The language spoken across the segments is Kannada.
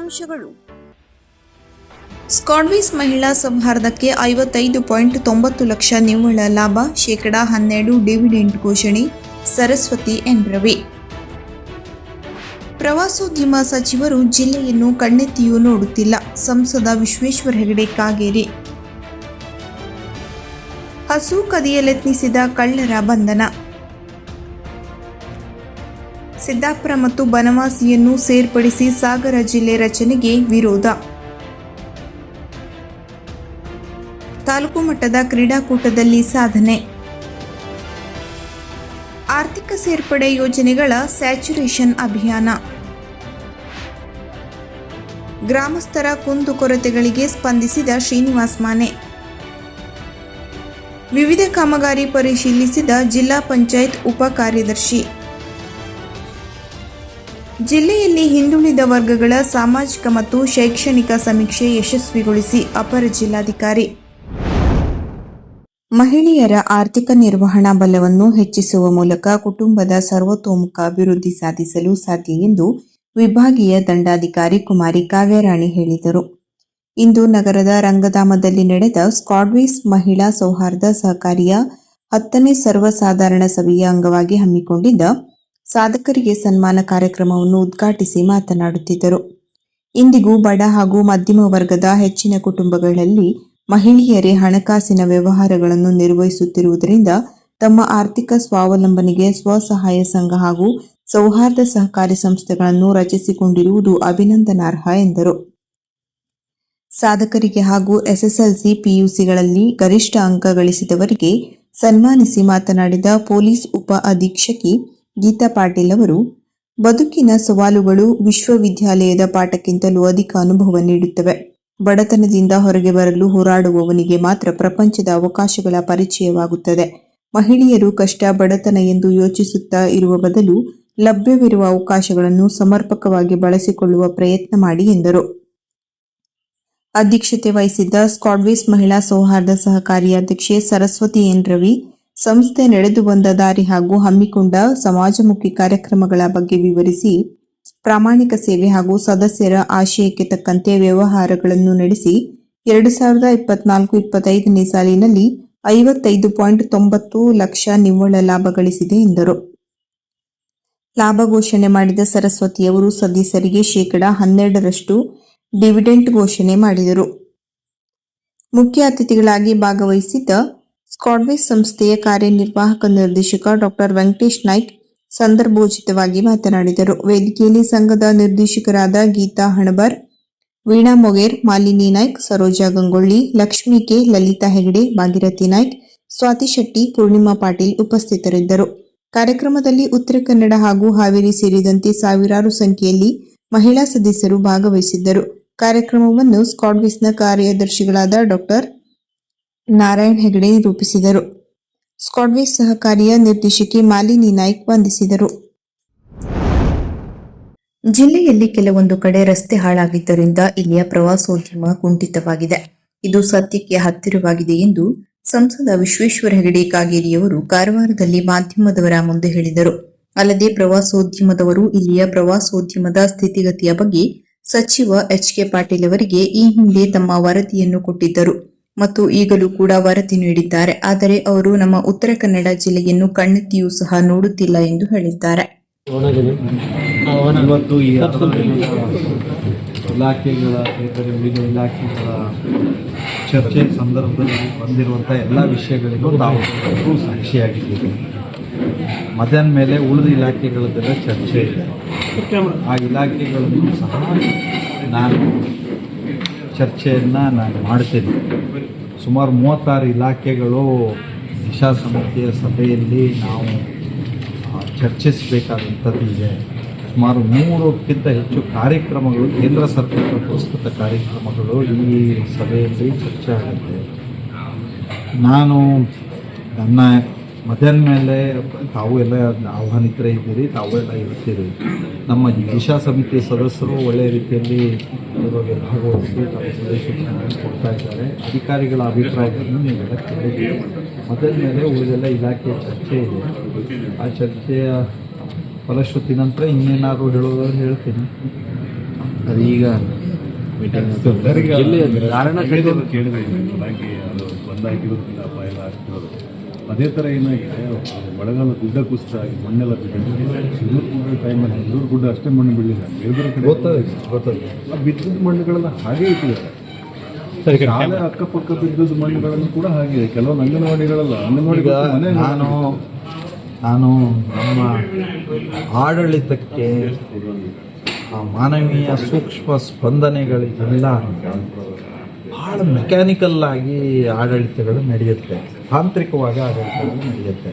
ಮುಖ್ಯಾಂಶಗಳು ಸ್ಕಾಡ್ವಿಸ್ ಮಹಿಳಾ ಸೌಹಾರ್ದಕ್ಕೆ ಐವತ್ತೈದು ಪಾಯಿಂಟ್ ತೊಂಬತ್ತು ಲಕ್ಷ ನಿವ್ವಳ ಲಾಭ, ಶೇಕಡಾ ಹನ್ನೆರಡು ಡಿವಿಡೆಂಟ್ ಘೋಷಣೆ, ಸರಸ್ವತಿ ಎನ್. ರವಿ. ಪ್ರವಾಸೋದ್ಯಮ ಸಚಿವರು ಜಿಲ್ಲೆಯನ್ನು ಕಣ್ಣೆತ್ತಿಯೂ ನೋಡುತ್ತಿಲ್ಲ. ಸಂಸದ ವಿಶ್ವೇಶ್ವರ ಹೆಗಡೆ ಕಾಗೇರಿ. ಹಸು ಕದಿಯಲೆತ್ನಿಸಿದ ಕಳ್ಳರ ಬಂಧನ. ಸಿದ್ದಾಪುರ ಮತ್ತು ಬನವಾಸಿಯನ್ನು ಸೇರ್ಪಡಿಸಿ ಸಾಗರ ಜಿಲ್ಲೆ ರಚನೆಗೆ ವಿರೋಧ. ತಾಲೂಕು ಮಟ್ಟದ ಕ್ರೀಡಾಕೂಟದಲ್ಲಿ ಸಾಧನೆ. ಆರ್ಥಿಕ ಸೇರ್ಪಡೆ ಯೋಜನೆಗಳ ಸ್ಯಾಚುರೇಷನ್ ಅಭಿಯಾನ. ಗ್ರಾಮಸ್ಥರ ಕುಂದುಕೊರತೆಗಳಿಗೆ ಸ್ಪಂದಿಸಿದ ಶ್ರೀನಿವಾಸ್ ಮಾನೆ. ವಿವಿಧ ಕಾಮಗಾರಿ ಪರಿಶೀಲಿಸಿದ ಜಿಲ್ಲಾ ಪಂಚಾಯತ್ ಉಪ ಕಾರ್ಯದರ್ಶಿ. ಜಿಲ್ಲೆಯಲ್ಲಿ ಹಿಂದುಳಿದ ವರ್ಗಗಳ ಸಾಮಾಜಿಕ ಮತ್ತು ಶೈಕ್ಷಣಿಕ ಸಮೀಕ್ಷೆ ಯಶಸ್ವಿಗೊಳಿಸಿ ಅಪರ ಜಿಲ್ಲಾಧಿಕಾರಿ. ಮಹಿಳೆಯರ ಆರ್ಥಿಕ ನಿರ್ವಹಣಾ ಬಲವನ್ನು ಹೆಚ್ಚಿಸುವ ಮೂಲಕ ಕುಟುಂಬದ ಸರ್ವತೋಮುಖ ಅಭಿವೃದ್ಧಿ ಸಾಧಿಸಲು ಸಾಧ್ಯ ಎಂದು ವಿಭಾಗೀಯ ದಂಡಾಧಿಕಾರಿ ಕುಮಾರಿ ಕಾವ್ಯರಾಣಿ ಹೇಳಿದರು. ಇಂದು ನಗರದ ರಂಗಧಾಮದಲ್ಲಿ ನಡೆದ ಸ್ಕಾಡ್ವೇಸ್ ಮಹಿಳಾ ಸೌಹಾರ್ದ ಸಹಕಾರಿಯ ಹತ್ತನೇ ಸರ್ವಸಾಧಾರಣ ಸಭೆಯ ಅಂಗವಾಗಿ ಹಮ್ಮಿಕೊಂಡಿದ್ದ ಸಾಧಕರಿಗೆ ಸನ್ಮಾನ ಕಾರ್ಯಕ್ರಮವನ್ನು ಉದ್ಘಾಟಿಸಿ ಮಾತನಾಡುತ್ತಿದ್ದರು. ಇಂದಿಗೂ ಬಡ ಹಾಗೂ ಮಧ್ಯಮ ವರ್ಗದ ಹೆಚ್ಚಿನ ಕುಟುಂಬಗಳಲ್ಲಿ ಮಹಿಳೆಯರೇ ಹಣಕಾಸಿನ ವ್ಯವಹಾರಗಳನ್ನು ನಿರ್ವಹಿಸುತ್ತಿರುವುದರಿಂದ ತಮ್ಮ ಆರ್ಥಿಕ ಸ್ವಾವಲಂಬನೆಗೆ ಸ್ವಸಹಾಯ ಸಂಘ ಹಾಗೂ ಸೌಹಾರ್ದ ಸಹಕಾರಿ ಸಂಸ್ಥೆಗಳನ್ನು ರಚಿಸಿಕೊಂಡಿರುವುದು ಅಭಿನಂದನಾರ್ಹ ಎಂದರು. ಸಾಧಕರಿಗೆ ಹಾಗೂ ಎಸ್ಎಸ್ಎಲ್ಸಿ ಪಿಯುಸಿಗಳಲ್ಲಿ ಗರಿಷ್ಠ ಅಂಕ ಗಳಿಸಿದವರಿಗೆ ಸನ್ಮಾನಿಸಿ ಮಾತನಾಡಿದ ಪೊಲೀಸ್ ಉಪ ಅಧೀಕ್ಷಕಿ ಗೀತಾ ಪಾಟೀಲ್ ಅವರು, ಬದುಕಿನ ಸವಾಲುಗಳು ವಿಶ್ವವಿದ್ಯಾಲಯದ ಪಾಠಕ್ಕಿಂತಲೂ ಅಧಿಕ ಅನುಭವ ನೀಡುತ್ತವೆ. ಬಡತನದಿಂದ ಹೊರಗೆ ಬರಲು ಹೋರಾಡುವವನಿಗೆ ಮಾತ್ರ ಪ್ರಪಂಚದ ಅವಕಾಶಗಳ ಪರಿಚಯವಾಗುತ್ತದೆ. ಮಹಿಳೆಯರು ಕಷ್ಟ, ಬಡತನ ಎಂದು ಯೋಚಿಸುತ್ತಾ ಇರುವ ಬದಲು ಲಭ್ಯವಿರುವ ಅವಕಾಶಗಳನ್ನು ಸಮರ್ಪಕವಾಗಿ ಬಳಸಿಕೊಳ್ಳುವ ಪ್ರಯತ್ನ ಮಾಡಿ ಎಂದರು. ಅಧ್ಯಕ್ಷತೆ ವಹಿಸಿದ್ದ ಸ್ಕಾಡ್ವೇಸ್ ಮಹಿಳಾ ಸೌಹಾರ್ದ ಸಹಕಾರಿ ಅಧ್ಯಕ್ಷೆ ಸರಸ್ವತಿ ಎನ್ ರವಿ ಸಂಸ್ಥೆ ನಡೆದು ಬಂದ ದಾರಿ ಹಾಗೂ ಹಮ್ಮಿಕೊಂಡ ಸಮಾಜಮುಖಿ ಕಾರ್ಯಕ್ರಮಗಳ ಬಗ್ಗೆ ವಿವರಿಸಿ, ಪ್ರಾಮಾಣಿಕ ಸೇವೆ ಹಾಗೂ ಸದಸ್ಯರ ಆಶಯಕ್ಕೆ ತಕ್ಕಂತೆ ವ್ಯವಹಾರಗಳನ್ನು ನಡೆಸಿ, ಎರಡು ಸಾವಿರದ ಇಪ್ಪತ್ನಾಲ್ಕು ಇಪ್ಪತ್ತೈದನೇ ಸಾಲಿನಲ್ಲಿ ಐವತ್ತೈದು ಪಾಯಿಂಟ್ ತೊಂಬತ್ತು ಲಕ್ಷ ನಿವ್ವಳ ಲಾಭ ಗಳಿಸಿದೆ ಎಂದರು. ಲಾಭ ಘೋಷಣೆ ಮಾಡಿದ ಸರಸ್ವತಿಯವರು ಸದಸ್ಯರಿಗೆ ಶೇಕಡಾ ಹನ್ನೆರಡರಷ್ಟು ಡಿವಿಡೆಂಟ್ ಘೋಷಣೆ ಮಾಡಿದರು. ಮುಖ್ಯ ಅತಿಥಿಗಳಾಗಿ ಭಾಗವಹಿಸಿದ್ದ ಸ್ಕಾಡ್ವೇಸ್ ಸಂಸ್ಥೆಯ ಕಾರ್ಯನಿರ್ವಾಹಕ ನಿರ್ದೇಶಕ ಡಾಕ್ಟರ್ ವೆಂಕಟೇಶ್ ನಾಯ್ಕ್ ಸಂದರ್ಭೋಚಿತವಾಗಿ ಮಾತನಾಡಿದರು. ವೇದಿಕೆಯಲ್ಲಿ ಸಂಘದ ನಿರ್ದೇಶಕರಾದ ಗೀತಾ ಹಣಬರ್, ವೀಣಾ ಮೊಗೇರ್, ಮಾಲಿನಿ ನಾಯ್ಕ್, ಸರೋಜಾ ಗಂಗೊಳ್ಳಿ, ಲಕ್ಷ್ಮೀ ಕೆ. ಲಲಿತಾ ಹೆಗಡೆ, ಭಾಗಿರಥಿ ನಾಯ್ಕ್, ಸ್ವಾತಿ ಶೆಟ್ಟಿ, ಪೂರ್ಣಿಮಾ ಪಾಟೀಲ್ ಉಪಸ್ಥಿತರಿದ್ದರು. ಕಾರ್ಯಕ್ರಮದಲ್ಲಿ ಉತ್ತರ ಕನ್ನಡ ಹಾಗೂ ಹಾವೇರಿ ಸೇರಿದಂತೆ ಸಾವಿರಾರು ಸಂಖ್ಯೆಯಲ್ಲಿ ಮಹಿಳಾ ಸದಸ್ಯರು ಭಾಗವಹಿಸಿದ್ದರು. ಕಾರ್ಯಕ್ರಮವನ್ನು ಸ್ಕಾಡ್ವಿಸ್ನ ಕಾರ್ಯದರ್ಶಿಗಳಾದ ಡಾಕ್ಟರ್ ನಾರಾಯಣ್ ಹೆಗಡೆ ರೂಪಿಸಿದರು. ಸ್ಕಾಡ್ವಿ ಸಹಕಾರಿಯ ನಿರ್ದೇಶಕಿ ಮಾಲಿನಿ ನಾಯ್ಕ್ ವಂದಿಸಿದರು. ಜಿಲ್ಲೆಯಲ್ಲಿ ಕೆಲವೊಂದು ಕಡೆ ರಸ್ತೆ ಹಾಳಾಗಿದ್ದರಿಂದ ಇಲ್ಲಿಯ ಪ್ರವಾಸೋದ್ಯಮ ಕುಂಠಿತವಾಗಿದೆ. ಇದು ಸತ್ಯಕ್ಕೆ ಹತ್ತಿರವಾಗಿದೆ ಎಂದು ಸಂಸದ ವಿಶ್ವೇಶ್ವರ ಹೆಗಡೆ ಕಾಗೇರಿಯವರು ಕಾರವಾರದಲ್ಲಿ ಮಾಧ್ಯಮದವರ ಮುಂದೆ ಹೇಳಿದರು. ಅಲ್ಲದೆ ಪ್ರವಾಸೋದ್ಯಮದವರು ಇಲ್ಲಿಯ ಪ್ರವಾಸೋದ್ಯಮದ ಸ್ಥಿತಿಗತಿಯ ಬಗ್ಗೆ ಸಚಿವ ಎಚ್ ಕೆ ಪಾಟೀಲ್ ಅವರಿಗೆ ಈ ಹಿಂದೆ ತಮ್ಮ ವರದಿಯನ್ನು ಕೊಟ್ಟಿದ್ದರು. ಮತ್ತು ಈಗಲೂ ಕೂಡ ವರದಿ ನೀಡಿದ್ದಾರೆ. ಆದರೆ ಅವರು ನಮ್ಮ ಉತ್ತರ ಕನ್ನಡ ಜಿಲ್ಲೆಯನ್ನು ಕಣ್ಣೆತ್ತಿಯೂ ಸಹ ನೋಡುತ್ತಿಲ್ಲ ಎಂದು ಹೇಳಿದ್ದಾರೆ. ಇಲಾಖೆಗಳ ಇಲಾಖೆಗಳ ಚರ್ಚೆ ಸಂದರ್ಭದಲ್ಲಿ ಬಂದಿರುವಂಥ ಎಲ್ಲ ವಿಷಯಗಳಿಗೂ ತಾವು ಸಾಕ್ಷಿಯಾಗಿದ್ದೀವಿ. ಮಧ್ಯಾಹ್ನ ಮೇಲೆ ಉಳಿದ ಇಲಾಖೆಗಳದೆಲ್ಲ ಚರ್ಚೆ ಇದೆ. ಆ ಇಲಾಖೆಗಳನ್ನು ಸಹ ನಾನು ಚರ್ಚೆಯನ್ನು ನಾನು ಮಾಡ್ತೇನೆ. ಸುಮಾರು ಮೂವತ್ತಾರು ಇಲಾಖೆಗಳು ದಿಶಾ ಸಮಿತಿಯ ಸಭೆಯಲ್ಲಿ ನಾವು ಚರ್ಚಿಸಬೇಕಾದಂಥದ್ದು ಇದೆ. ಸುಮಾರು ನೂರಕ್ಕಿಂತ ಹೆಚ್ಚು ಕಾರ್ಯಕ್ರಮಗಳು, ಕೇಂದ್ರ ಸರ್ಕಾರದ ಪ್ರಸ್ತುತ ಕಾರ್ಯಕ್ರಮಗಳು ಈ ಸಭೆಯಲ್ಲಿ ಚರ್ಚೆ ಆಗುತ್ತೆ. ನಾನು ನನ್ನ ಮಧ್ಯಾಹ್ನ ಮೇಲೆ ತಾವು ಎಲ್ಲ ಆಹ್ವಾನಿತರೇ ಇದ್ದೀರಿ ತಾವು ಎಲ್ಲ ಇರ್ತೀರಿ ನಮ್ಮ ದಿಶಾ ಸಮಿತಿ ಸದಸ್ಯರು ಒಳ್ಳೆಯ ರೀತಿಯಲ್ಲಿ ಇವಾಗ ಭಾಗವಹಿಸಿ ತಮ್ಮ ಸಂದೇಶವನ್ನು ಕೊಡ್ತಾ ಇದ್ದಾರೆ. ಅಧಿಕಾರಿಗಳ ಅಭಿಪ್ರಾಯಗಳನ್ನು ನೀವೆಲ್ಲ ಕೇಳಿದ್ದೀರಿ. ಮಧ್ಯಾಹ್ನ ಮೇಲೆ ಉಳಿದೆಲ್ಲ ಇಲಾಖೆಯ ಚರ್ಚೆ ಇದೆ. ಆ ಚರ್ಚೆಯ ಫಲಶ್ರುತಿ ನಂತರ ಇನ್ನೇನಾದರೂ ಹೇಳೋದಾದ್ರೆ ಹೇಳ್ತೀನಿ. ಅದೀಗ ಕಾರಣ ಕೇಳಿದ್ರು ಕೇಳಿದೆ. ಹಾಕಿ ಅದು ಬಂದು ಹಾಕಿರೋದ್ರಿಂದ ಅಪಾಯ ಎಲ್ಲ ಆಗ್ತಿರೋದು. ಅದೇ ಥರ ಏನಾಗಿದೆ ಮಳೆಗಾಲ ಗುಡ್ಡ ಕುಸಿತ ಆಗಿ ಮಣ್ಣೆಲ್ಲ ಬಿದ್ದಿದೆ. ಸಿಂಧೂರು ಗುಡ್ಡ ಟೈಮಲ್ಲಿ ಸಿಂಧೂರು ಗುಡ್ಡ ಅಷ್ಟೇ ಮಣ್ಣು ಬೀಳಿಲ್ಲ ಬೇರೆ ಕಡೆ ಗೊತ್ತದೆ ಗೊತ್ತದೆ ಆ ಬಿದ್ದಿದ್ದ ಮಣ್ಣುಗಳೆಲ್ಲ ಹಾಗೆ ಇಟ್ಟಿದ್ದಾರೆ. ಶಾಲೆ ಅಕ್ಕಪಕ್ಕ ಬಿದ್ದದ ಮಣ್ಣುಗಳನ್ನು ಕೂಡ ಹಾಗೆ ಕೆಲವೊಂದು ಅಂಗನವಾಡಿಗಳಲ್ಲ ಅಂಗನವಾಡಿ ಮನೆ ನಾನು ನಾನು ನಮ್ಮ ಆಡಳಿತಕ್ಕೆ ಆ ಮಾನವೀಯ ಸೂಕ್ಷ್ಮ ಸ್ಪಂದನೆಗಳಿಗೆಲ್ಲ ಭಾಳ ಮೆಕ್ಯಾನಿಕಲ್ ಆಗಿ ಆಡಳಿತಗಳು ನಡೆಯುತ್ತೆ. ತಾಂತ್ರಿಕವಾಗಿ ಆಡಳಿತಗಳು ನಡೆಯುತ್ತೆ.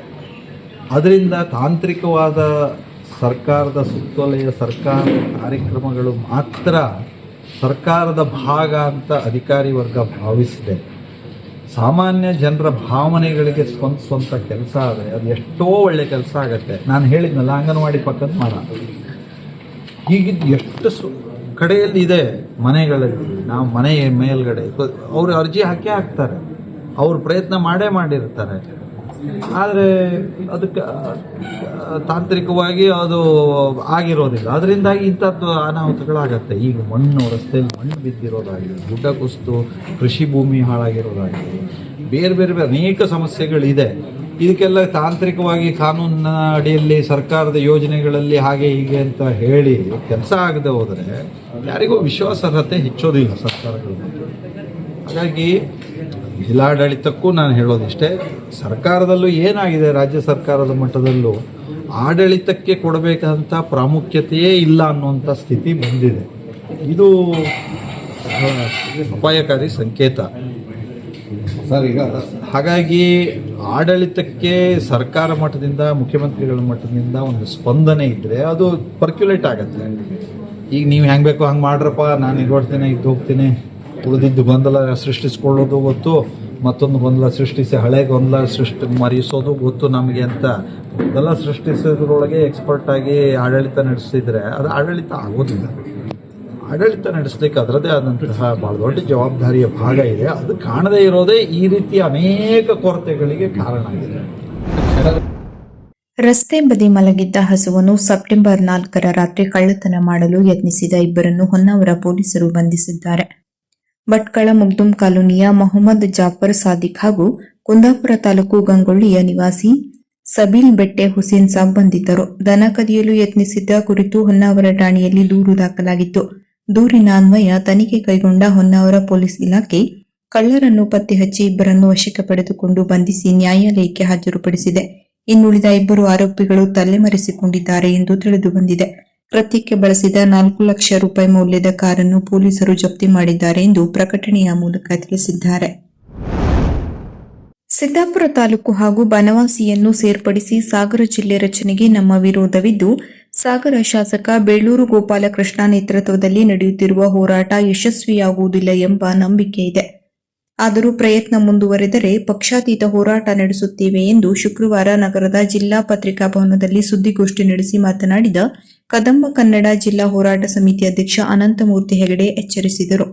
ಅದರಿಂದ ತಾಂತ್ರಿಕವಾದ ಸರ್ಕಾರದ ಸುತ್ತೋಲೆಯ ಸರ್ಕಾರದ ಕಾರ್ಯಕ್ರಮಗಳು ಮಾತ್ರ ಸರ್ಕಾರದ ಭಾಗ ಅಂತ ಅಧಿಕಾರಿ ವರ್ಗ ಭಾವಿಸಿದೆ. ಸಾಮಾನ್ಯ ಜನರ ಭಾವನೆಗಳಿಗೆ ಸ್ವಂತ ಸ್ವಂತ ಕೆಲಸ ಆದರೆ ಅದು ಎಷ್ಟೋ ಒಳ್ಳೆ ಕೆಲಸ ಆಗುತ್ತೆ. ನಾನು ಹೇಳಿದ್ನಲ್ಲ, ಅಂಗನವಾಡಿ ಪಕ್ಕದ ಮರ. ಈಗಿದ್ದು ಎಷ್ಟು ಸು, ಕಡೆಯಲ್ಲಿ ಇದೆ ಮನೆಗಳಲ್ಲಿ. ನಾವು ಮನೆಯ ಮೇಲ್ಗಡೆ. ಅವರು ಅರ್ಜಿ ಹಾಕೇ ಹಾಕ್ತಾರೆ. ಅವ್ರು ಪ್ರಯತ್ನ ಮಾಡೇ ಮಾಡಿರ್ತಾರೆ. ಆದರೆ ಅದಕ್ಕೆ, ತಾಂತ್ರಿಕವಾಗಿ ಅದು ಆಗಿರೋದಿಲ್ಲ. ಅದರಿಂದಾಗಿ ಇಂಥದ್ದು ಅನಾಹುತಗಳಾಗತ್ತೆ. ಈಗ ಮಣ್ಣು, ರಸ್ತೆಯಲ್ಲಿ ಮಣ್ಣು ಬಿದ್ದಿರೋದಾಗಲಿ, ಗುಡ್ಡ ಕುಸಿತು ಕೃಷಿ ಭೂಮಿ ಹಾಳಾಗಿರೋದಾಗಲಿ, ಬೇರೆ ಬೇರೆ ಬೇರೆ ಅನೇಕ ಸಮಸ್ಯೆಗಳಿದೆ. ಇದಕ್ಕೆಲ್ಲ ತಾಂತ್ರಿಕವಾಗಿ ಕಾನೂನಿನ ಅಡಿಯಲ್ಲಿ, ಸರ್ಕಾರದ ಯೋಜನೆಗಳಲ್ಲಿ ಹಾಗೆ ಹೀಗೆ ಅಂತ ಹೇಳಿ ಕೆಲಸ ಆಗದೆ ಹೋದರೆ ಯಾರಿಗೂ ವಿಶ್ವಾಸಾರ್ಹತೆ ಹೆಚ್ಚೋದಿಲ್ಲ ಸರ್ಕಾರಗಳು ಹಾಗಾಗಿ ಜಿಲ್ಲಾಡಳಿತಕ್ಕೂ ನಾನು ಹೇಳೋದಿಷ್ಟೇ ಸರ್ಕಾರದಲ್ಲೂ ಏನಾಗಿದೆ ರಾಜ್ಯ ಸರ್ಕಾರದ ಮಟ್ಟದಲ್ಲೂ ಆಡಳಿತಕ್ಕೆ ಕೊಡಬೇಕಾದಂಥ ಪ್ರಾಮುಖ್ಯತೆಯೇ ಇಲ್ಲ ಅನ್ನುವಂಥ ಸ್ಥಿತಿ ಬಂದಿದೆ. ಇದು ಅಪಾಯಕಾರಿ ಸಂಕೇತ. ಸರ್ ಈಗ ಹಾಗಾಗಿ ಆಡಳಿತಕ್ಕೆ ಸರ್ಕಾರ ಮಟ್ಟದಿಂದ ಮುಖ್ಯಮಂತ್ರಿಗಳ ಮಟ್ಟದಿಂದ ಒಂದು ಸ್ಪಂದನೆ ಇದ್ದರೆ ಅದು ಪರ್ಕ್ಯುಲೇಟ್ ಆಗುತ್ತೆ. ಈಗ ನೀವು ಹೆಂಗೆ ಬೇಕೋ ಹಂಗೆ ಮಾಡ್ರಪ್ಪ ನಾನು ಇದು ಹೊಡ್ತೀನಿ ಇದು ಹೋಗ್ತೀನಿ ಉಳಿದಿದ್ದು ಗೊಂದಲ ಸೃಷ್ಟಿಸ್ಕೊಳ್ಳೋದು ಗೊತ್ತು, ಮತ್ತೊಂದು ಗೊಂದಲ ಸೃಷ್ಟಿಸಿ ಹಳೆ ಗೊಂದಲ ಸೃಷ್ಟಿ ಮರೆಸೋದು ಗೊತ್ತು ನಮಗೆ ಅಂತ. ಗೊಂದಲ ಸೃಷ್ಟಿಸೋದ್ರೊಳಗೆ ಎಕ್ಸ್ಪರ್ಟ್ ಆಗಿ ಆಡಳಿತ ನಡೆಸಿದ್ರೆ ಅದು ಆಡಳಿತ ಆಗೋದಿಲ್ಲ. ಆಡಳಿತ ನಡೆಸಲಿಕ್ಕೆ ಅದರದೇ ಆದಂತಹ ಭಾಳ ದೊಡ್ಡ ಜವಾಬ್ದಾರಿಯ ಭಾಗ ಇದೆ. ಅದು ಕಾಣದೇ ಇರೋದೇ ಈ ರೀತಿಯ ಅನೇಕ ಕೊರತೆಗಳಿಗೆ ಕಾರಣ ಆಗಿದೆ. ರಸ್ತೆ ಬದಿ ಮಲಗಿದ್ದ ಹಸುವನ್ನು ಸೆಪ್ಟೆಂಬರ್ ನಾಲ್ಕರ ರಾತ್ರಿ ಕಳ್ಳತನ ಮಾಡಲು ಯತ್ನಿಸಿದ ಇಬ್ಬರನ್ನು ಹೊನ್ನಾವರ ಪೊಲೀಸರು ಬಂಧಿಸಿದ್ದಾರೆ. ಭಟ್ಕಳ ಮುಗ್ದುಂ ಕಾಲೋನಿಯ ಮೊಹಮ್ಮದ್ ಜಾಫರ್ ಸಾದಿಕ್ ಹಾಗೂ ಕುಂದಾಪುರ ತಾಲೂಕು ಗಂಗೊಳ್ಳಿಯ ನಿವಾಸಿ ಸಬೀಲ್ ಬೆಟ್ಟೆ ಹುಸೇನ್ ಸಾಬ್ ಬಂಧಿತರು. ದನ ಕದಿಯಲು ಯತ್ನಿಸಿದ್ದ ಕುರಿತು ಹೊನ್ನಾವರ ಠಾಣೆಯಲ್ಲಿ ದೂರು ದಾಖಲಾಗಿತ್ತು. ದೂರಿನ ಅನ್ವಯ ತನಿಖೆ ಕೈಗೊಂಡ ಹೊನ್ನಾವರ ಪೊಲೀಸ್ ಇಲಾಖೆ ಕಳ್ಳರನ್ನು ಪತ್ತೆ ಹಚ್ಚಿ ಇಬ್ಬರನ್ನು ವಶಕ್ಕೆ ಪಡೆದುಕೊಂಡು ಬಂಧಿಸಿ ನ್ಯಾಯಾಲಯಕ್ಕೆ ಹಾಜರುಪಡಿಸಿದೆ. ಇನ್ನುಳಿದ ಇಬ್ಬರು ಆರೋಪಿಗಳು ತಲೆಮರೆಸಿಕೊಂಡಿದ್ದಾರೆ ಎಂದು ತಿಳಿದು ಬಂದಿದೆ. ಕೃತ್ಯಕ್ಕೆ ಬಳಸಿದ ನಾಲ್ಕು ಲಕ್ಷ ರೂಪಾಯಿ ಮೌಲ್ಯದ ಕಾರನ್ನು ಪೊಲೀಸರು ಜಪ್ತಿ ಮಾಡಿದ್ದಾರೆ ಎಂದು ಪ್ರಕಟಣೆಯ ಮೂಲಕ ತಿಳಿಸಿದ್ದಾರೆ. ಸಿದ್ದಾಪುರ ತಾಲೂಕು ಹಾಗೂ ಬನವಾಸಿಯನ್ನು ಸೇರ್ಪಡಿಸಿ ಸಾಗರ ಜಿಲ್ಲೆ ರಚನೆಗೆ ನಮ್ಮ ವಿರೋಧವಿದ್ದು, ಸಾಗರ ಶಾಸಕ ಬೇಳೂರು ಗೋಪಾಲಕೃಷ್ಣ ನೇತೃತ್ವದಲ್ಲಿ ನಡೆಯುತ್ತಿರುವ ಹೋರಾಟ ಯಶಸ್ವಿಯಾಗುವುದಿಲ್ಲ ಎಂಬ ನಂಬಿಕೆ ಇದೆ. ಆದರೂ ಪ್ರಯತ್ನ ಮುಂದುವರೆದರೆ ಪಕ್ಷಾತೀತ ಹೋರಾಟ ನಡೆಸುತ್ತೇವೆ ಎಂದು ಶುಕ್ರವಾರ ನಗರದ ಜಿಲ್ಲಾ ಪತ್ರಿಕಾ ಭವನದಲ್ಲಿ ಸುದ್ದಿಗೋಷ್ಠಿ ನಡೆಸಿ ಮಾತನಾಡಿದ ಕದಂಬ ಕನ್ನಡ ಜಿಲ್ಲಾ ಹೋರಾಟ ಸಮಿತಿ ಅಧ್ಯಕ್ಷ ಅನಂತಮೂರ್ತಿ ಹೆಗಡೆ ಎಚ್ಚರಿಸಿದರು.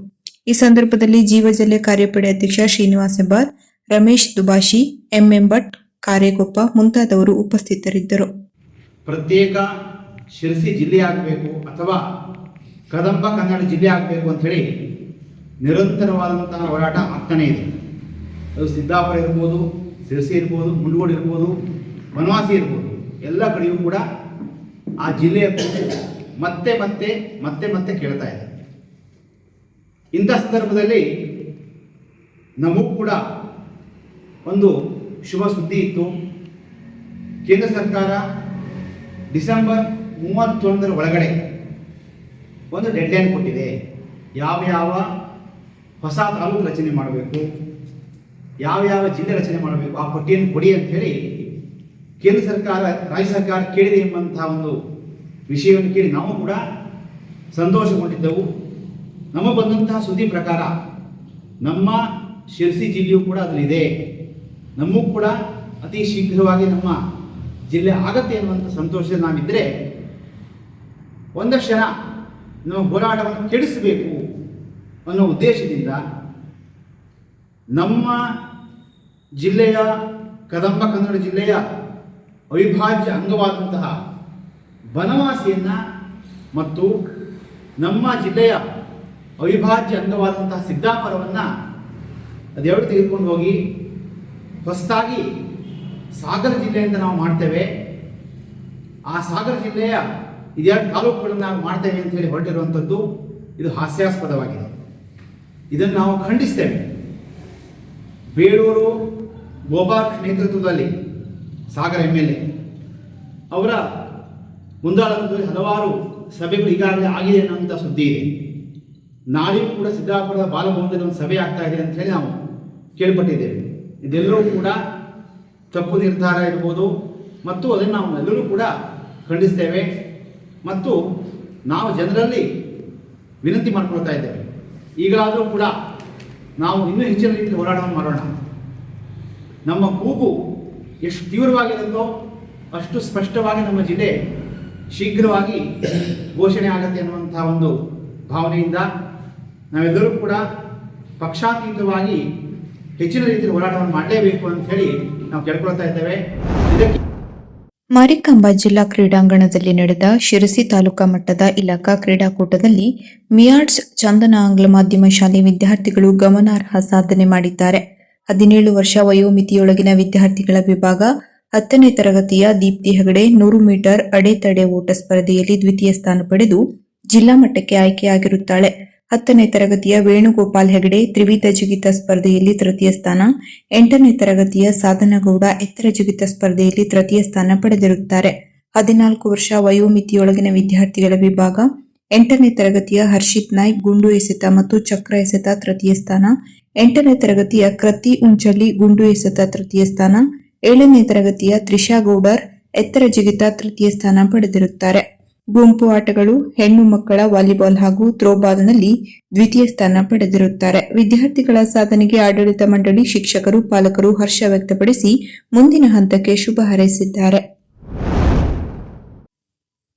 ಈ ಸಂದರ್ಭದಲ್ಲಿ ಜೀವಜಲ್ಯ ಕಾರ್ಯಪಡೆ ಅಧ್ಯಕ್ಷ ಶ್ರೀನಿವಾಸ್ ಹೆಬ್ಬಾರ್, ರಮೇಶ್ ದುಬಾಶಿ ಎಂಎಂ ಭಟ್ ಕಾರ್ಯಗೊಪ್ಪ ಮುಂತಾದವರು ಉಪಸ್ಥಿತರಿದ್ದರು. ಪ್ರತ್ಯೇಕ ಶಿರಸಿ ಜಿಲ್ಲೆ ಆಗಬೇಕು ಅಥವಾ ಕದಂಬ ಕನ್ನಡ ಜಿಲ್ಲೆ ಆಗಬೇಕು ಅಂಥೇಳಿ ನಿರಂತರವಾದಂತಹ ಹೋರಾಟ ಆಗ್ತಾನೇ ಇದೆ. ಅದು ಸಿದ್ದಾಪುರ ಇರ್ಬೋದು, ಸಿರಸಿ ಇರ್ಬೋದು ಮುಂಡಗೋಡು ಇರ್ಬೋದು, ವನವಾಸಿ ಇರ್ಬೋದು, ಎಲ್ಲ ಕಡೆಯೂ ಕೂಡ ಆ ಜಿಲ್ಲೆಯ ಮತ್ತೆ ಮತ್ತೆ ಮತ್ತೆ ಮತ್ತೆ ಕೇಳ್ತಾ ಇದೆ. ಇಂಥ ಸಂದರ್ಭದಲ್ಲಿ ನಮಗೂ ಕೂಡ ಒಂದು ಶುಭ ಸುದ್ದಿ ಇತ್ತು. ಕೇಂದ್ರ ಸರ್ಕಾರ ಡಿಸೆಂಬರ್ ಮೂವತ್ತೊಂದರ ಒಳಗಡೆ ಒಂದು ಡೆಡ್ಲೈನ್ ಕೊಟ್ಟಿದೆ. ಯಾವ ಯಾವ ಹೊಸ ತಾಲೂಕು ರಚನೆ ಮಾಡಬೇಕು. ಯಾವ ಯಾವ ಜಿಲ್ಲೆ ರಚನೆ ಮಾಡಬೇಕು. ಆ ಪಟ್ಟಿಯನ್ನು ಕೊಡಿ ಹೇಳಿ ಕೇಂದ್ರ ಸರ್ಕಾರ, ರಾಜ್ಯ ಸರ್ಕಾರ ಕೇಳಿದೆ ಎಂಬಂತಹ ಒಂದು ವಿಷಯವನ್ನು ಕೇಳಿ ನಾವು ಕೂಡ ಸಂತೋಷಗೊಂಡಿದ್ದೆವು. ನಮಗೆ ಬಂದಂತಹ ಸುದ್ದಿ ಪ್ರಕಾರ ನಮ್ಮ ಶಿರಸಿ ಜಿಲ್ಲೆಯೂ ಕೂಡ ಅದರಲ್ಲಿದೆ. ನಮಗೂ ಕೂಡ ಅತಿ ಶೀಘ್ರವಾಗಿ ನಮ್ಮ ಜಿಲ್ಲೆ ಆಗತ್ತೆ ಅನ್ನುವಂಥ ಸಂತೋಷ ನಾವಿದ್ದರೆ ಒಂದಷ್ಟು ಜನ ನಮ್ಮ ಹೋರಾಟವನ್ನು ಕೆಡಿಸಬೇಕು. ಅನ್ನೋ ಉದ್ದೇಶದಿಂದ ನಮ್ಮ ಜಿಲ್ಲೆಯ ಕದಂಬ ಕನ್ನಡ ಜಿಲ್ಲೆಯ ಅವಿಭಾಜ್ಯ ಅಂಗವಾದಂತಹ ಬನವಾಸಿಯನ್ನು ಮತ್ತು ನಮ್ಮ ಜಿಲ್ಲೆಯ ಅವಿಭಾಜ್ಯ ಅಂಗವಾದಂತಹ ಸಿದ್ದಾಪುರವನ್ನು ಅದೆರಡು ತೆಗೆದುಕೊಂಡು ಹೋಗಿ? ಹೊಸದಾಗಿ ಸಾಗರ ಜಿಲ್ಲೆಯಿಂದ ನಾವು ಮಾಡ್ತೇವೆ. ಆ ಸಾಗರ ಜಿಲ್ಲೆಯ ಇದೆರಡು ತಾಲೂಕುಗಳನ್ನು ನಾವು ಮಾಡ್ತೇವೆ ಅಂತ ಹೇಳಿ ಹೊರಟಿರುವಂಥದ್ದು ಇದು ಹಾಸ್ಯಾಸ್ಪದವಾಗಿದೆ. ಇದನ್ನು ನಾವು ಖಂಡಿಸ್ತೇವೆ. ಬೇಳೂರು ಗೋಬಾರ್ ನೇತೃತ್ವದಲ್ಲಿ ಸಾಗರ ಎಂ ಎಲ್ ಎ ಅವರ ಮುಂದಾಳತ್ವದಲ್ಲಿ ಹಲವಾರು ಸಭೆಗಳು ಈಗಾಗಲೇ ಆಗಿದೆ ಅನ್ನೋಂಥ ಸುದ್ದಿ ಇದೆ. ನಾಳೆಯೂ ಕೂಡ ಸಿದ್ದಾಪುರದ ಬಾಲಭವನದಲ್ಲಿ ಒಂದು ಸಭೆ ಆಗ್ತಾ ಇದೆ ಅಂತ ಹೇಳಿ ನಾವು ಕೇಳ್ಪಟ್ಟಿದ್ದೇವೆ. ಇದೆಲ್ಲರೂ ಕೂಡ ತಪ್ಪು ನಿರ್ಧಾರ ಇರ್ಬೋದು ಮತ್ತು ಅದನ್ನು ನಾವು ಎಲ್ಲರೂ ಕೂಡ ಖಂಡಿಸ್ತೇವೆ. ಮತ್ತು ನಾವು ಜನರಲ್ಲಿ ವಿನಂತಿ ಮಾಡಿಕೊಳ್ತಾ ಇದ್ದೇವೆ. ಈಗಲಾದರೂ ಕೂಡ ನಾವು ಇನ್ನೂ ಹೆಚ್ಚಿನ ರೀತಿಯಲ್ಲಿ ಹೋರಾಟವನ್ನು ಮಾಡೋಣ. ನಮ್ಮ ಕೂಗು ಎಷ್ಟು ತೀವ್ರವಾಗಿರುತ್ತೋ ಅಷ್ಟು ಸ್ಪಷ್ಟವಾಗಿ ನಮ್ಮ ಜಿಲ್ಲೆ ಶೀಘ್ರವಾಗಿ ಘೋಷಣೆ ಆಗುತ್ತೆ ಅನ್ನುವಂಥ ಒಂದು ಭಾವನೆಯಿಂದ ನಾವೆಲ್ಲರೂ ಕೂಡ ಪಕ್ಷಾತೀತವಾಗಿ ಹೆಚ್ಚಿನ ರೀತಿಯಲ್ಲಿ ಹೋರಾಟವನ್ನು ಮಾಡಲೇಬೇಕು ಅಂತ ಹೇಳಿ ನಾವು ಕೇಳ್ಕೊಳ್ತಾ ಇದ್ದೇವೆ. ಇದಕ್ಕೆ ಮಾರಿಕಾಂಬಾ ಜಿಲ್ಲಾ ಕ್ರೀಡಾಂಗಣದಲ್ಲಿ ನಡೆದ ಶಿರಸಿ ತಾಲೂಕಾ ಮಟ್ಟದ ಇಲಾಖಾ ಕ್ರೀಡಾಕೂಟದಲ್ಲಿ ಮಿಯಾಡ್ಸ್ ಚಂದನ ಆಂಗ್ಲ ಮಾಧ್ಯಮ ಶಾಲೆ ವಿದ್ಯಾರ್ಥಿಗಳು ಗಮನಾರ್ಹ ಸಾಧನೆ ಮಾಡಿದ್ದಾರೆ. ಹದಿನೇಳು ವರ್ಷ ವಯೋಮಿತಿಯೊಳಗಿನ ವಿದ್ಯಾರ್ಥಿಗಳ ವಿಭಾಗ ಹತ್ತನೇ ತರಗತಿಯ ದೀಪ್ತಿ ಹೆಗಡೆ ನೂರು ಮೀಟರ್ ಅಡೆತಡೆ ಓಟ ಸ್ಪರ್ಧೆಯಲ್ಲಿ ದ್ವಿತೀಯ ಸ್ಥಾನ ಪಡೆದು ಜಿಲ್ಲಾ ಮಟ್ಟಕ್ಕೆ ಆಯ್ಕೆಯಾಗಿರುತ್ತಾಳೆ. ಹತ್ತನೇ ತರಗತಿಯ ವೇಣುಗೋಪಾಲ್ ಹೆಗಡೆ ತ್ರಿವಿಧ ಜಿಗಿತ ಸ್ಪರ್ಧೆಯಲ್ಲಿ ತೃತೀಯ ಸ್ಥಾನ, ಎಂಟನೇ ತರಗತಿಯ ಸಾಧನಗೌಡ ಎತ್ತರ ಜಿಗಿತ ಸ್ಪರ್ಧೆಯಲ್ಲಿ ತೃತೀಯ ಸ್ಥಾನ ಪಡೆದಿರುತ್ತಾರೆ. ಹದಿನಾಲ್ಕು ವರ್ಷ ವಯೋಮಿತಿಯೊಳಗಿನ ವಿದ್ಯಾರ್ಥಿಗಳ ವಿಭಾಗ, ಎಂಟನೇ ತರಗತಿಯ ಹರ್ಷಿತ್ ನಾಯ್ಕ್ ಗುಂಡು ಎಸೆತ ಮತ್ತು ಚಕ್ರ ಎಸೆತ ತೃತೀಯ ಸ್ಥಾನ, ಎಂಟನೇ ತರಗತಿಯ ಕೃತಿ ಉಂಚಲಿ ಗುಂಡು ಎಸೆತ ತೃತೀಯ ಸ್ಥಾನ, ಏಳನೇ ತರಗತಿಯ ತ್ರಿಷಾ ಗೌಡರ್ ಎತ್ತರ ಜಿಗಿತ ತೃತೀಯ ಸ್ಥಾನ ಪಡೆದಿರುತ್ತಾರೆ. ಗುಂಪು ಆಟಗಳು, ಹೆಣ್ಣು ಮಕ್ಕಳ ವಾಲಿಬಾಲ್ ಹಾಗೂ ಥ್ರೋಬಾಲ್ನಲ್ಲಿ ದ್ವಿತೀಯ ಸ್ಥಾನ ಪಡೆದಿರುತ್ತಾರೆ. ವಿದ್ಯಾರ್ಥಿಗಳ ಸಾಧನೆಗೆ ಆಡಳಿತ ಮಂಡಳಿ ಶಿಕ್ಷಕರು, ಪಾಲಕರು ಹರ್ಷ ವ್ಯಕ್ತಪಡಿಸಿ ಮುಂದಿನ ಹಂತಕ್ಕೆ ಶುಭ ಹಾರೈಸಿದ್ದಾರೆ.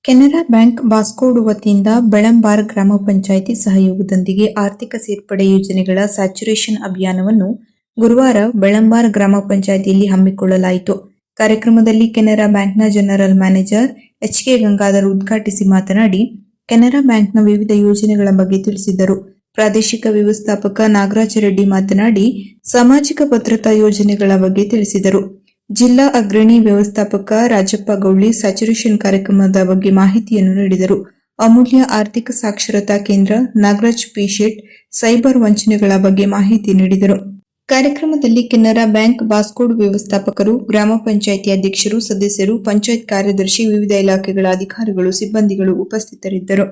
ಕೆನರಾ ಬ್ಯಾಂಕ್ ಬಾಸ್ಕೋಡ್ ವತಿಯಿಂದ ಬೆಳಂಬಾರ್ ಗ್ರಾಮ ಪಂಚಾಯಿತಿ ಸಹಯೋಗದೊಂದಿಗೆ ಆರ್ಥಿಕ ಸೇರ್ಪಡೆ ಯೋಜನೆಗಳ ಸ್ಯಾಚುರೇಷನ್ ಅಭಿಯಾನವನ್ನು ಗುರುವಾರ ಬೆಳಂಬಾರ್ ಗ್ರಾಮ ಪಂಚಾಯಿತಿಯಲ್ಲಿ ಹಮ್ಮಿಕೊಳ್ಳಲಾಯಿತು. ಕಾರ್ಯಕ್ರಮದಲ್ಲಿ ಕೆನರಾ ಬ್ಯಾಂಕ್ನ general manager H K Gangadhar ಉದ್ಘಾಟಿಸಿ ಮಾತನಾಡಿ, ಕೆನರಾ ಬ್ಯಾಂಕ್ನ ವಿವಿಧ ಯೋಜನೆಗಳ ಬಗ್ಗೆ ತಿಳಿಸಿದರು. ಪ್ರಾದೇಶಿಕ ವ್ಯವಸ್ಥಾಪಕ ನಾಗರಾಜ ರೆಡ್ಡಿ ಮಾತನಾಡಿ, ಸಾಮಾಜಿಕ ಭದ್ರತಾ ಯೋಜನೆಗಳ ಬಗ್ಗೆ ತಿಳಿಸಿದರು. ಜಿಲ್ಲಾ ಅಗ್ರಣಿ ವ್ಯವಸ್ಥಾಪಕ ರಾಜಪ್ಪ ಗೌಳಿ ಸ್ಯಾಚುರೇಷನ್ ಕಾರ್ಯಕ್ರಮದ ಬಗ್ಗೆ ಮಾಹಿತಿಯನ್ನು ನೀಡಿದರು. ಅಮೂಲ್ಯ ಆರ್ಥಿಕ ಸಾಕ್ಷರತಾ ಕೇಂದ್ರ ನಾಗರಾಜ್ ಪಿ ಶೆಟ್, ಸೈಬರ್ ವಂಚನೆಗಳ ಬಗ್ಗೆ ಮಾಹಿತಿ ನೀಡಿದರು. ಕಾರ್ಯಕ್ರಮದಲ್ಲಿ ಕೆನರಾ ಬ್ಯಾಂಕ್, ಬಾಸ್ಕೋಡ್ ವ್ಯವಸ್ಥಾಪಕರು, ಗ್ರಾಮ ಪಂಚಾಯಿತಿ ಅಧ್ಯಕ್ಷರು, ಸದಸ್ಯರು, ಪಂಚಾಯತ್ ಕಾರ್ಯದರ್ಶಿ, ವಿವಿಧ ಇಲಾಖೆಗಳ ಅಧಿಕಾರಿಗಳು, ಸಿಬ್ಬಂದಿಗಳು ಉಪಸ್ಥಿತರಿದ್ದರು.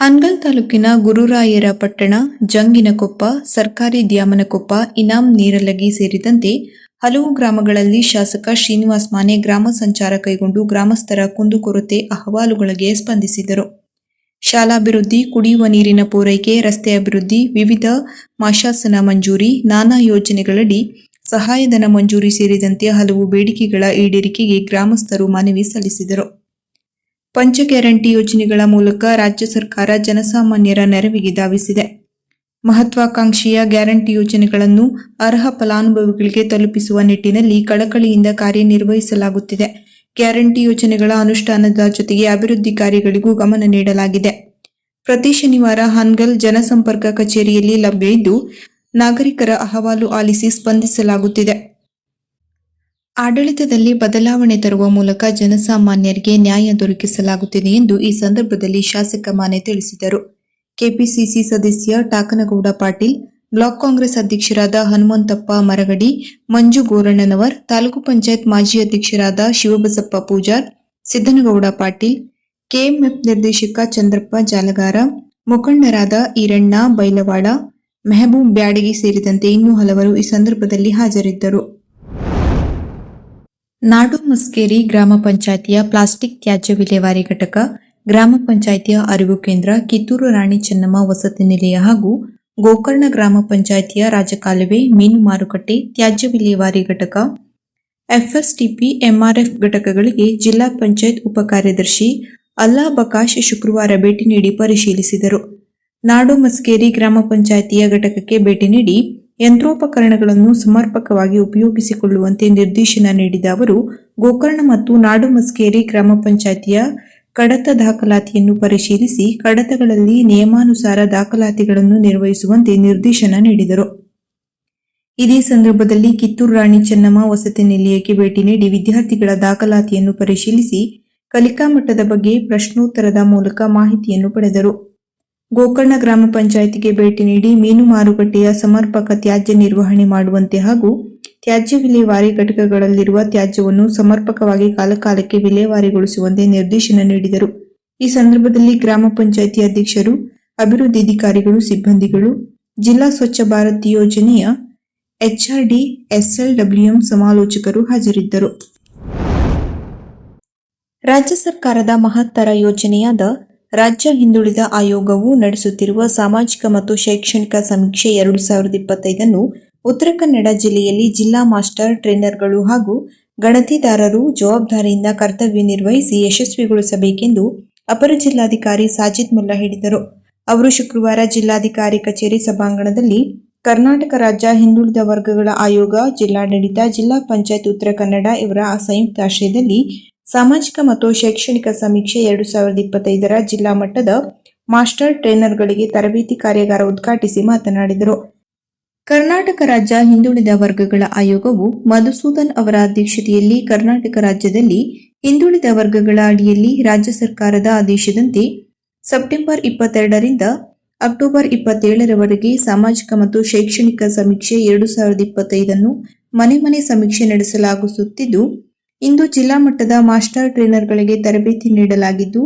ಹನ್ಗಲ್ ತಾಲೂಕಿನ ಗುರುರಾಯರ ಪಟ್ಟಣ, ಜಂಗಿನಕೊಪ್ಪ, ಸರ್ಕಾರಿ ದ್ಯಾಮನಕೊಪ್ಪ, ಇನಾಂ ನೀರಲಗಿ ಸೇರಿದಂತೆ ಹಲವು ಗ್ರಾಮಗಳಲ್ಲಿ ಶಾಸಕ ಶ್ರೀನಿವಾಸ್ ಮಾನೆ ಗ್ರಾಮ ಸಂಚಾರ ಕೈಗೊಂಡು ಗ್ರಾಮಸ್ಥರ ಕುಂದುಕೊರತೆ ಅಹವಾಲುಗಳಿಗೆ ಸ್ಪಂದಿಸಿದರು. ಶಾಲಾಭಿವೃದ್ಧಿ, ಕುಡಿಯುವ ನೀರಿನ ಪೂರೈಕೆ, ರಸ್ತೆ ಅಭಿವೃದ್ಧಿ, ವಿವಿಧ ಮಾಶಾಸನ ಮಂಜೂರಿ, ನಾನಾ ಯೋಜನೆಗಳಡಿ ಸಹಾಯಧನ ಮಂಜೂರಿ ಸೇರಿದಂತೆ ಹಲವು ಬೇಡಿಕೆಗಳ ಈಡೇರಿಕೆಗೆ ಗ್ರಾಮಸ್ಥರು ಮನವಿ ಸಲ್ಲಿಸಿದರು. ಪಂಚ ಗ್ಯಾರಂಟಿ ಯೋಜನೆಗಳ ಮೂಲಕ ರಾಜ್ಯ ಸರ್ಕಾರ ಜನಸಾಮಾನ್ಯರ ನೆರವಿಗೆ ಧಾವಿಸಿದೆ. ಮಹತ್ವಾಕಾಂಕ್ಷೆಯ ಗ್ಯಾರಂಟಿ ಯೋಜನೆಗಳನ್ನು ಅರ್ಹ ಫಲಾನುಭವಿಗಳಿಗೆ ತಲುಪಿಸುವ ನಿಟ್ಟಿನಲ್ಲಿ ಕಳಕಳಿಯಿಂದ ಕಾರ್ಯನಿರ್ವಹಿಸಲಾಗುತ್ತಿದೆ. ಗ್ಯಾರಂಟಿ ಯೋಜನೆಗಳ ಅನುಷ್ಠಾನದ ಜೊತೆಗೆ ಅಭಿವೃದ್ಧಿ ಕಾರ್ಯಗಳಿಗೂ ಗಮನ ನೀಡಲಾಗಿದೆ. ಪ್ರತಿ ಶನಿವಾರ ಹಾನ್ಗಲ್ ಜನಸಂಪರ್ಕ ಕಚೇರಿಯಲ್ಲಿ ಲಭ್ಯ ನಾಗರಿಕರ ಅಹವಾಲು ಆಲಿಸಿ ಸ್ಪಂದಿಸಲಾಗುತ್ತಿದೆ. ಆಡಳಿತದಲ್ಲಿ ಬದಲಾವಣೆ ತರುವ ಮೂಲಕ ಜನಸಾಮಾನ್ಯರಿಗೆ ನ್ಯಾಯ ದೊರಕಿಸಲಾಗುತ್ತಿದೆ ಎಂದು ಈ ಸಂದರ್ಭದಲ್ಲಿ ಶಾಸಕ ಮಾನೆ ತಿಳಿಸಿದರು. ಕೆಪಿಸಿಸಿ ಸದಸ್ಯ ಟಾಕನಗೌಡ ಪಾಟೀಲ್ ಬ್ಲಾಕ್ ಕಾಂಗ್ರೆಸ್ ಅಧ್ಯಕ್ಷರಾದ ಹನುಮಂತಪ್ಪ ಮರಗಡಿ, ಮಂಜು ಗೋರಣ್ಣನವರ್, ತಾಲೂಕು ಪಂಚಾಯತ್ ಮಾಜಿ ಅಧ್ಯಕ್ಷರಾದ ಶಿವಬಸಪ್ಪ ಪೂಜಾರ್, ಸಿದ್ದನಗೌಡ ಪಾಟೀಲ್, ಕೆಎಂಎಫ್ ನಿರ್ದೇಶಕ ಚಂದ್ರಪ್ಪ ಜಾಲಗಾರ, ಮುಖಂಡರಾದ ಈರಣ್ಣ ಬೈಲವಾಡ, ಮೆಹಬೂಬ್ ಬ್ಯಾಡಗಿ ಸೇರಿದಂತೆ ಇನ್ನೂ ಹಲವರು ಈ ಸಂದರ್ಭದಲ್ಲಿ ಹಾಜರಿದ್ದರು. ನಾಡು ಮಸ್ಕೇರಿ ಗ್ರಾಮ ಪಂಚಾಯಿತಿಯ ಪ್ಲಾಸ್ಟಿಕ್ ತ್ಯಾಜ್ಯ ವಿಲೇವಾರಿ ಘಟಕ, ಗ್ರಾಮ ಪಂಚಾಯಿತಿಯ ಅರಿವು ಕೇಂದ್ರ, ಕಿತ್ತೂರು ರಾಣಿ ಚೆನ್ನಮ್ಮ ವಸತಿ ನಿಲಯ ಹಾಗೂ ಗೋಕರ್ಣ ಗ್ರಾಮ ಪಂಚಾಯಿತಿಯ ರಾಜಕಾಲುವೆ, ಮೀನು ಮಾರುಕಟ್ಟೆ, ತ್ಯಾಜ್ಯ ವಿಲೇವಾರಿ ಘಟಕ, ಎಫ್ಎಸ್ಟಿಪಿ, ಎಂಆರ್ಎಫ್ ಘಟಕಗಳಿಗೆ ಜಿಲ್ಲಾ ಪಂಚಾಯತ್ ಉಪ ಕಾರ್ಯದರ್ಶಿ ಅಲ್ಲಾ ಬಕಾಶ್ ಶುಕ್ರವಾರ ಭೇಟಿ ನೀಡಿ ಪರಿಶೀಲಿಸಿದರು. ನಾಡು ಮಸ್ಕೇರಿ ಗ್ರಾಮ ಪಂಚಾಯಿತಿಯ ಘಟಕಕ್ಕೆ ಭೇಟಿ ನೀಡಿ ಯಂತ್ರೋಪಕರಣಗಳನ್ನು ಸಮರ್ಪಕವಾಗಿ ಉಪಯೋಗಿಸಿಕೊಳ್ಳುವಂತೆ ನಿರ್ದೇಶನ ನೀಡಿದ ಅವರು, ಗೋಕರ್ಣ ಮತ್ತು ನಾಡು ಮಸ್ಕೇರಿ ಗ್ರಾಮ ಪಂಚಾಯಿತಿಯ ಕಡತ ದಾಖಲಾತಿಯನ್ನು ಪರಿಶೀಲಿಸಿ ಕಡತಗಳಲ್ಲಿ ನಿಯಮಾನುಸಾರ ದಾಖಲಾತಿಗಳನ್ನು ನಿರ್ವಹಿಸುವಂತೆ ನಿರ್ದೇಶನ ನೀಡಿದರು. ಇದೇ ಸಂದರ್ಭದಲ್ಲಿ ಕಿತ್ತೂರು ರಾಣಿ ಚೆನ್ನಮ್ಮ ವಸತಿ ನಿಲಯಕ್ಕೆ ಭೇಟಿ ನೀಡಿ ವಿದ್ಯಾರ್ಥಿಗಳ ದಾಖಲಾತಿಯನ್ನು ಪರಿಶೀಲಿಸಿ ಕಲಿಕಾ ಮಟ್ಟದ ಬಗ್ಗೆ ಪ್ರಶ್ನೋತ್ತರದ ಮೂಲಕ ಮಾಹಿತಿಯನ್ನು ಪಡೆದರು. ಗೋಕರ್ಣ ಗ್ರಾಮ ಪಂಚಾಯಿತಿಗೆ ಭೇಟಿ ನೀಡಿ ಮೀನು ಮಾರುಕಟ್ಟೆಯ ಸಮರ್ಪಕ ತ್ಯಾಜ್ಯ ನಿರ್ವಹಣೆ ಮಾಡುವಂತೆ ಹಾಗೂ ತ್ಯಾಜ್ಯ ವಿಲೇವಾರಿ ಘಟಕಗಳಲ್ಲಿರುವ ತ್ಯಾಜ್ಯವನ್ನು ಸಮರ್ಪಕವಾಗಿ ಕಾಲಕಾಲಕ್ಕೆ ವಿಲೇವಾರಿಗೊಳಿಸುವಂತೆ ನಿರ್ದೇಶನ ನೀಡಿದರು. ಈ ಸಂದರ್ಭದಲ್ಲಿ ಗ್ರಾಮ ಪಂಚಾಯಿತಿ ಅಧ್ಯಕ್ಷರು, ಅಭಿವೃದ್ಧಿ ಅಧಿಕಾರಿಗಳು, ಸಿಬ್ಬಂದಿಗಳು, ಜಿಲ್ಲಾ ಸ್ವಚ್ಛ ಭಾರತ್ ಯೋಜನೆಯ ಎಚ್ಆರ್ಡಿ, ಎಸ್ಎಲ್ಡಬ್ಲ್ಯೂಎಂ ಸಮಾಲೋಚಕರು ಹಾಜರಿದ್ದರು. ರಾಜ್ಯ ಸರ್ಕಾರದ ಮಹತ್ತರ ಯೋಜನೆಯಾದ ರಾಜ್ಯ ಹಿಂದುಳಿದ ಆಯೋಗವು ನಡೆಸುತ್ತಿರುವ ಸಾಮಾಜಿಕ ಮತ್ತು ಶೈಕ್ಷಣಿಕ ಸಮೀಕ್ಷೆ ಎರಡು ಸಾವಿರದ ಇಪ್ಪತ್ತೈದನ್ನು ಉತ್ತರ ಕನ್ನಡ ಜಿಲ್ಲೆಯಲ್ಲಿ ಜಿಲ್ಲಾ ಮಾಸ್ಟರ್ ಟ್ರೈನರ್ಗಳು ಹಾಗೂ ಗಣತಿದಾರರು ಜವಾಬ್ದಾರಿಯಿಂದ ಕರ್ತವ್ಯ ನಿರ್ವಹಿಸಿ ಯಶಸ್ವಿಗೊಳಿಸಬೇಕೆಂದು ಅಪರ ಜಿಲ್ಲಾಧಿಕಾರಿ ಸಾಜಿದ್ ಮುಲ್ಲಾ ಹೇಳಿದರು. ಅವರು ಶುಕ್ರವಾರ ಜಿಲ್ಲಾಧಿಕಾರಿ ಕಚೇರಿ ಸಭಾಂಗಣದಲ್ಲಿ ಕರ್ನಾಟಕ ರಾಜ್ಯ ಹಿಂದುಳಿದ ವರ್ಗಗಳ ಆಯೋಗ, ಜಿಲ್ಲಾಡಳಿತ, ಜಿಲ್ಲಾ ಪಂಚಾಯತ್ ಉತ್ತರ ಕನ್ನಡ ಇವರ ಸಂಯುಕ್ತ ಆಶ್ರಯದಲ್ಲಿ ಸಾಮಾಜಿಕ ಮತ್ತು ಶೈಕ್ಷಣಿಕ ಸಮೀಕ್ಷೆ ಎರಡು ಸಾವಿರದ ಇಪ್ಪತ್ತೈದರ ಜಿಲ್ಲಾ ಮಟ್ಟದ ಮಾಸ್ಟರ್ ಟ್ರೈನರ್ಗಳಿಗೆ ತರಬೇತಿ ಕಾರ್ಯಾಗಾರ ಉದ್ಘಾಟಿಸಿ ಮಾತನಾಡಿದರು. ಕರ್ನಾಟಕ ರಾಜ್ಯ ಹಿಂದುಳಿದ ವರ್ಗಗಳ ಆಯೋಗವು ಮಧುಸೂದನ್ ಅವರ ಅಧ್ಯಕ್ಷತೆಯಲ್ಲಿ ಕರ್ನಾಟಕ ರಾಜ್ಯದಲ್ಲಿ ಹಿಂದುಳಿದ ವರ್ಗಗಳ ಅಡಿಯಲ್ಲಿ ರಾಜ್ಯ ಸರ್ಕಾರದ ಆದೇಶದಂತೆ ಸೆಪ್ಟೆಂಬರ್ ಇಪ್ಪತ್ತೆರಡರಿಂದ ಅಕ್ಟೋಬರ್ ಇಪ್ಪತ್ತೇಳರವರೆಗೆ ಸಾಮಾಜಿಕ ಮತ್ತು ಶೈಕ್ಷಣಿಕ ಸಮೀಕ್ಷೆ ಎರಡು ಸಾವಿರದ ಇಪ್ಪತ್ತೈದನ್ನು ಮನೆ ಮನೆ ಸಮೀಕ್ಷೆ ನಡೆಸಲಾಗುತ್ತಿದ್ದು ಇಂದು ಜಿಲ್ಲಾ ಮಟ್ಟದ ಮಾಸ್ಟರ್ ಟ್ರೈನರ್ಗಳಿಗೆ ತರಬೇತಿ ನೀಡಲಾಗಿದ್ದು,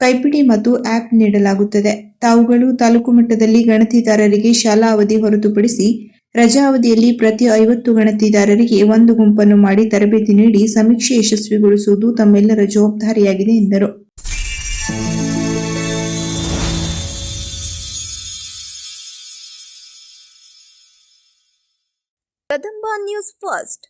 ಕೈಪಿಡಿ ಮತ್ತು ಆಪ್ ನೀಡಲಾಗುತ್ತದೆ. ತಾವುಗಳು ತಾಲೂಕು ಮಟ್ಟದಲ್ಲಿ ಗಣತಿದಾರರಿಗೆ ಶಾಲಾ ಅವಧಿ ಹೊರತುಪಡಿಸಿ ರಜಾ ಅವಧಿಯಲ್ಲಿ ಪ್ರತಿ ಐವತ್ತು ಗಣತಿದಾರರಿಗೆ ಒಂದು ಗುಂಪನ್ನು ಮಾಡಿ ತರಬೇತಿ ನೀಡಿ ಸಮೀಕ್ಷೆ ಯಶಸ್ವಿಗೊಳಿಸುವುದು ತಮ್ಮೆಲ್ಲರ ಜವಾಬ್ದಾರಿಯಾಗಿದೆ ಎಂದರು. Kadamba news first.